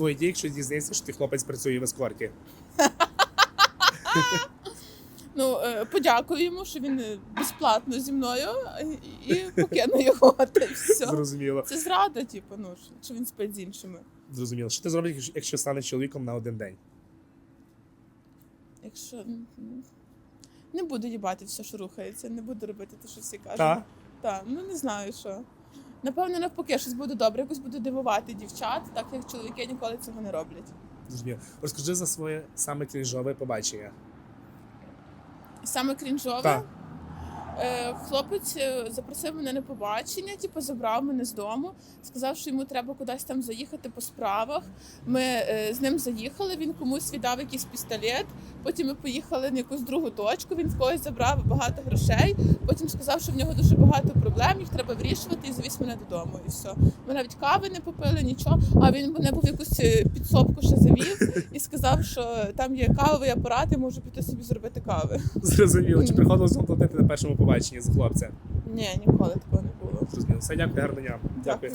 твої дії, якщо дізнається, що ти хлопець працює в ескорті? Ну, е, подякую йому, що він е, безплатно зі мною е, і покину його. Та й все. Зрозуміло. Це зрада, типу, ну що- він спить з іншими. Зрозуміло. Що ти зробиш, якщо- станеш чоловіком на один день? Якщо не буду їбати все, що рухається, не буду робити те, що всі кажуть. Та? Так, ну не знаю що. Напевно, навпаки, щось буде добре, якось буду дивувати дівчат, так як чоловіки ніколи цього не роблять. Розкажи за своє саме крінжове побачення. Саме крінжове. Так. Е, хлопець е, запросив мене на побачення, типу забрав мене з дому, сказав, що йому треба кудись там заїхати по справах. Ми е, з ним заїхали, він комусь віддав якийсь пістолет. Потім ми поїхали на якусь другу точку. Він в когось забрав багато грошей. Потім сказав, що в нього дуже багато проблем, їх треба вирішувати, і завіз мене додому. І все. Ми навіть кави не попили, нічого. А він мене був якусь підсобку ще завів і сказав, що там є кавовий апарат, я можу піти собі зробити кави. Зрозуміло. Чи приходилось платити на першому побаченні з хлопцем? Ні, ніколи такого не було. Зрозуміло. Все, дякую, гарного дня. Дякую.